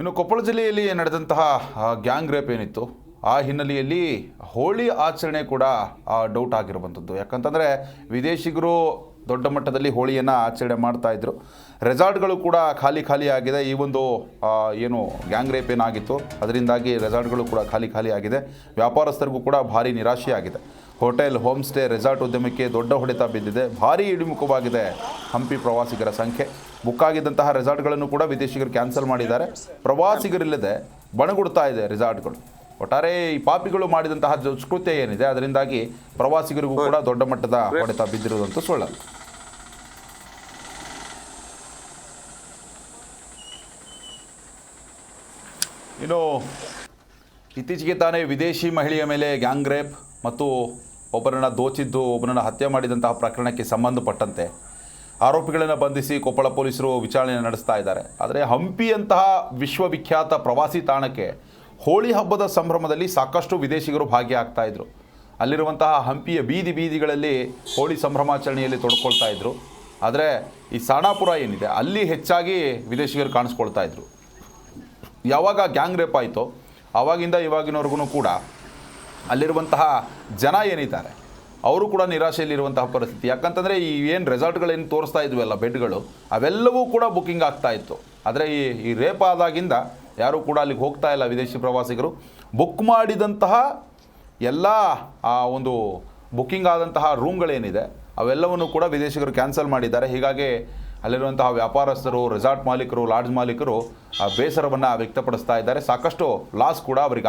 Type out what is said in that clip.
ಇನ್ನು ಕೊಪ್ಪಳ ಜಿಲ್ಲೆಯಲ್ಲಿ ನಡೆದಂತಹ ಗ್ಯಾಂಗ್ ರೇಪ್ ಏನಿತ್ತು, ಆ ಹಿನ್ನೆಲೆಯಲ್ಲಿ ಹೋಳಿ ಆಚರಣೆ ಕೂಡ ಡೌಟ್ ಆಗಿರುವಂಥದ್ದು ಯಾಕಂತಂದರೆ, ವಿದೇಶಿಗರು ದೊಡ್ಡ ಮಟ್ಟದಲ್ಲಿ ಹೋಳಿಯನ್ನು ಆಚರಣೆ ಮಾಡ್ತಾ ರೆಸಾರ್ಟ್ಗಳು ಕೂಡ ಖಾಲಿ ಖಾಲಿ ಆಗಿದೆ. ಈ ಒಂದು ಏನು ಗ್ಯಾಂಗ್ ರೇಪ್ ಏನಾಗಿತ್ತು, ಅದರಿಂದಾಗಿ ರೆಸಾರ್ಟ್ಗಳು ಕೂಡ ಖಾಲಿ ಖಾಲಿ ಆಗಿದೆ. ವ್ಯಾಪಾರಸ್ಥರಿಗೂ ಕೂಡ ಭಾರಿ ನಿರಾಶೆಯಾಗಿದೆ. ಹೋಟೆಲ್ ಹೋಮ್ ಸ್ಟೇ ರೆಸಾರ್ಟ್ ಉದ್ಯಮಕ್ಕೆ ದೊಡ್ಡ ಹೊಡೆತ ಬಿದ್ದಿದೆ. ಭಾರಿ ಇಳಿಮುಖವಾಗಿದೆ ಹಂಪಿ ಪ್ರವಾಸಿಗರ ಸಂಖ್ಯೆ. ಬುಕ್ ಆಗಿದ್ದಂತಹ ರೆಸಾರ್ಟ್ಗಳನ್ನು ಕೂಡ ವಿದೇಶಿಗರು ಕ್ಯಾನ್ಸಲ್ ಮಾಡಿದ್ದಾರೆ. ಪ್ರವಾಸಿಗರಿಲ್ಲದೆ ಬಣಗುಡ್ತಾ ಇದೆ ರೆಸಾರ್ಟ್ಗಳು. ಒಟ್ಟಾರೆ ಈ ಪಾಪಿಗಳು ಮಾಡಿದಂತಹ ದುಷ್ಕೃತ್ಯ ಏನಿದೆ, ಅದರಿಂದಾಗಿ ಪ್ರವಾಸಿಗರಿಗೂ ಕೂಡ ದೊಡ್ಡ ಮಟ್ಟದ ಹೊಡೆತ ಬಿದ್ದಿರುವುದಂತೂ ಸುಳ್ಳಲ್ಲ. ಇನ್ನು ಇತ್ತೀಚೆಗೆ ತಾನೇ ವಿದೇಶಿ ಮಹಿಳೆಯ ಮೇಲೆ ಗ್ಯಾಂಗ್ರೇಪ್ ಮತ್ತು ಒಬ್ಬರನ್ನ ದೋಚಿದ್ದು ಒಬ್ಬರನ್ನ ಹತ್ಯೆ ಮಾಡಿದಂತಹ ಪ್ರಕರಣಕ್ಕೆ ಸಂಬಂಧಪಟ್ಟಂತೆ ಆರೋಪಿಗಳನ್ನು ಬಂಧಿಸಿ ಕೊಪ್ಪಳ ಪೊಲೀಸರು ವಿಚಾರಣೆ ನಡೆಸ್ತಾ ಇದ್ದಾರೆ. ಆದರೆ ಹಂಪಿಯಂತಹ ವಿಶ್ವವಿಖ್ಯಾತ ಪ್ರವಾಸಿ ತಾಣಕ್ಕೆ ಹೋಳಿ ಹಬ್ಬದ ಸಂಭ್ರಮದಲ್ಲಿ ಸಾಕಷ್ಟು ವಿದೇಶಿಗರು ಭಾಗಿಯಾಗ್ತಾ ಇದ್ರು. ಅಲ್ಲಿರುವಂತಹ ಹಂಪಿಯ ಬೀದಿ ಬೀದಿಗಳಲ್ಲಿ ಹೋಳಿ ಸಂಭ್ರಮಾಚರಣೆಯಲ್ಲಿ ತೊಡ್ಕೊಳ್ತಾ ಇದ್ರು. ಆದರೆ ಈ ಸಾಣಾಪುರ ಏನಿದೆ, ಅಲ್ಲಿ ಹೆಚ್ಚಾಗಿ ವಿದೇಶಿಗರು ಕಾಣಿಸ್ಕೊಳ್ತಾ ಇದ್ರು. ಯಾವಾಗ ಗ್ಯಾಂಗ್ ರೇಪ್ ಆಯಿತೋ ಆವಾಗಿಂದ ಇವಾಗಿನವರೆಗೂ ಕೂಡ ಅಲ್ಲಿರುವಂತಹ ಜನ ಏನಿದ್ದಾರೆ ಅವರು ಕೂಡ ನಿರಾಶೆಯಲ್ಲಿರುವಂತಹ ಪರಿಸ್ಥಿತಿ. ಯಾಕಂತಂದರೆ ಈ ಏನು ರೆಸಾರ್ಟ್ಗಳೇನು ತೋರಿಸ್ತಾ ಇದ್ವಲ್ಲ ಬೆಡ್ಗಳು, ಅವೆಲ್ಲವೂ ಕೂಡ ಬುಕ್ಕಿಂಗ್ ಆಗ್ತಾ ಇತ್ತು. ಆದರೆ ಈ ಈ ರೇಪ್ ಆದಾಗಿಂದ ಯಾರೂ ಕೂಡ ಅಲ್ಲಿಗೆ ಹೋಗ್ತಾ ಇಲ್ಲ ವಿದೇಶಿ ಪ್ರವಾಸಿಗರು. ಬುಕ್ ಮಾಡಿದಂತಹ ಎಲ್ಲ, ಆ ಒಂದು ಬುಕ್ಕಿಂಗ್ ಆದಂತಹ ರೂಮ್ಗಳೇನಿದೆ, ಅವೆಲ್ಲವನ್ನು ಕೂಡ ವಿದೇಶಿಗರು ಕ್ಯಾನ್ಸಲ್ ಮಾಡಿದ್ದಾರೆ. ಹೀಗಾಗಿ ಅಲ್ಲಿರುವಂತಹ ವ್ಯಾಪಾರಸ್ಥರು, ರೆಸಾರ್ಟ್ ಮಾಲೀಕರು, ಲಾಡ್ಜ್ ಮಾಲೀಕರು, ಆ ಬೇಸರವನ್ನು ವ್ಯಕ್ತಪಡಿಸ್ತಾ ಇದ್ದಾರೆ. ಸಾಕಷ್ಟು ಲಾಸ್ ಕೂಡ ಅವರಿಗೆ